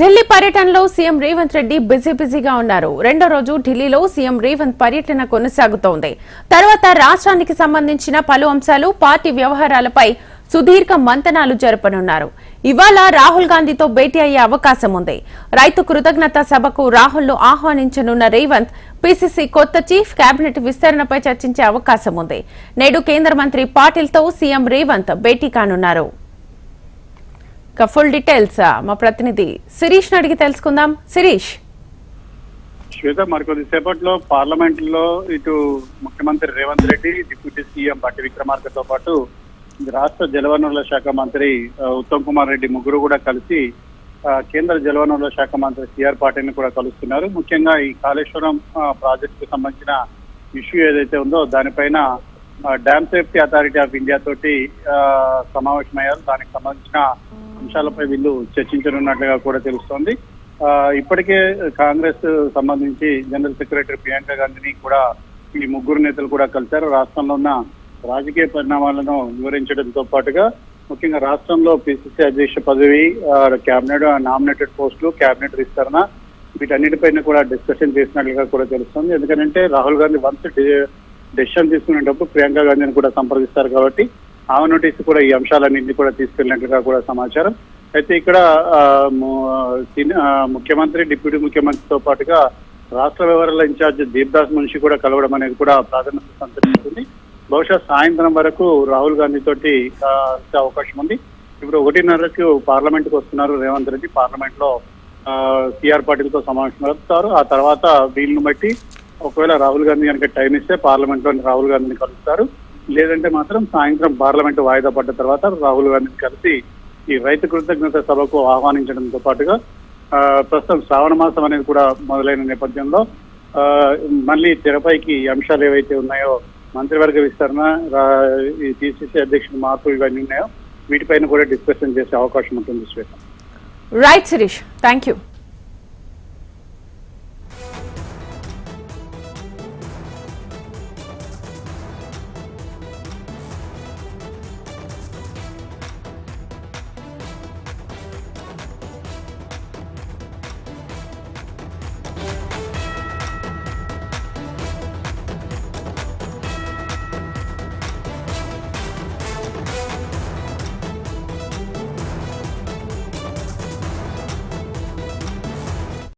ఢిల్లీ పర్యటనలో CM Revanth Reddy busy బిజీగా ఉన్నారు. రెండో రోజు ఢిల్లీలో సీఎం రేవంత్ పర్యటన కొనసాగుతోంది. తర్వాత రాష్ట్రానికి సంబంధించిన పలు అంశాలు పార్టీ వ్యవహారాలపై సుదీర్ఘ మంతనాలు జరపనున్నారు. ఇవాళ రాహుల్ గాంధీతో భేటీ అయ్యే అవకాశం ఉంది. రైతు కృతజ్ఞత సభకు రాహుల్ను ఆహ్వానించనున్న రేవంత్ పీసీసీ కొత్త చీఫ్ కేబినెట్ విస్తరణపై చర్చించే అవకాశం ఉంది. నేడు కేంద్ర మంత్రి పాటిల్తో సీఎం రేవంత్ భేటీ కానున్నారు. ఇక ఫుల్ డీటెయిల్స్ మా ప్రతినిధి శిరీష్ అడిగి తెలుసుకుందాం. శిరీష్. శ్వేత మరికొద్ది సేపట్లో పార్లమెంట్లో ఇటు ముఖ్యమంత్రి రేవంత్ రెడ్డి డిప్యూటీ సీఎం పట్టి విక్రమార్కతో పాటు రాష్ట్ర జలవనరుల శాఖ మంత్రి ఉత్తమ్ కుమార్ రెడ్డి ముగ్గురు కూడా కలిసి కేంద్ర జలవనరుల శాఖ మంత్రి సిఆర్ పాటిల్ని కూడా కలుస్తున్నారు. ముఖ్యంగా ఈ కాళేశ్వరం ప్రాజెక్ట్కు సంబంధించిన ఇష్యూ ఏదైతే ఉందో దానిపైన dam safety authority of India తోటి సమావేశమయ్యారు. దానికి సంబంధించిన అంశాలపై వీళ్ళు చర్చించనున్నట్లుగా కూడా తెలుస్తోంది. ఆ, ఇప్పటికే కాంగ్రెస్ సంబంధించి జనరల్ సెక్రటరీ ప్రియాంక గాంధీని కూడా ఈ ముగ్గురు నేతలు కూడా కలిశారు. రాష్ట్రంలో ఉన్న రాజకీయ పరిణామాలను వివరించడంతో పాటుగా ముఖ్యంగా రాష్ట్రంలో పిసిసి అధ్యక్ష పదవి క్యాబినెట్ నామినేటెడ్ పోస్టులు క్యాబినెట్ విస్తరణ వీటన్నిటిపైన కూడా డిస్కషన్ చేసినట్లుగా కూడా తెలుస్తుంది. ఎందుకంటే రాహుల్ గాంధీ వన్స్ డెసిషన్ తీసుకునేటప్పుడు ప్రియాంక గాంధీని కూడా సంప్రదిస్తారు కాబట్టి ఆమె నోటీస్ కూడా ఈ అంశాలన్నింటినీ కూడా తీసుకెళ్ళినట్లుగా కూడా సమాచారం. అయితే ఇక్కడ ఆ, ముఖ్యమంత్రి డిప్యూటీ ముఖ్యమంత్రితో పాటుగా రాష్ట్ర వ్యవహారాల ఇన్ఛార్జ్ దీప్దాస్ మున్షి కూడా కలవడం అనేది కూడా ప్రాధాన్యత సంతరించుకుంది. బహుశా సాయంత్రం వరకు రాహుల్ గాంధీ తోటి ఆ, అవకాశం ఉంది. ఇప్పుడు ఒకటిన్నరకు పార్లమెంట్కు వస్తున్నారు రేవంత్ రెడ్డి. పార్లమెంట్లో సిఆర్ పాటిల్తో సమావేశం నడుపుతారు. ఆ తర్వాత వీళ్ళని బట్టి ఒకవేళ రాహుల్ గాంధీ కనుక టైం ఇస్తే పార్లమెంట్లో రాహుల్ గాంధీని కలుస్తారు. లేదంటే మాత్రం సాయంత్రం పార్లమెంట్ వాయిదా పడ్డ తర్వాత రాహుల్ గాంధీని కలిసి ఈ రైతు కృతజ్ఞత సభకు ఆహ్వానించడంతో పాటుగా ప్రస్తుతం శ్రావణ మాసం అనేది కూడా మొదలైన నేపథ్యంలో మళ్ళీ తెరపైకి అంశాలు ఏవైతే ఉన్నాయో మంత్రివర్గ విస్తరణ ఈ పిసిసి అధ్యక్షుడు మార్పులు ఇవన్నీ ఉన్నాయో వీటిపైన కూడా డిస్కషన్ చేసే అవకాశం ఉంటుంది Shweta. Right Sirish thank you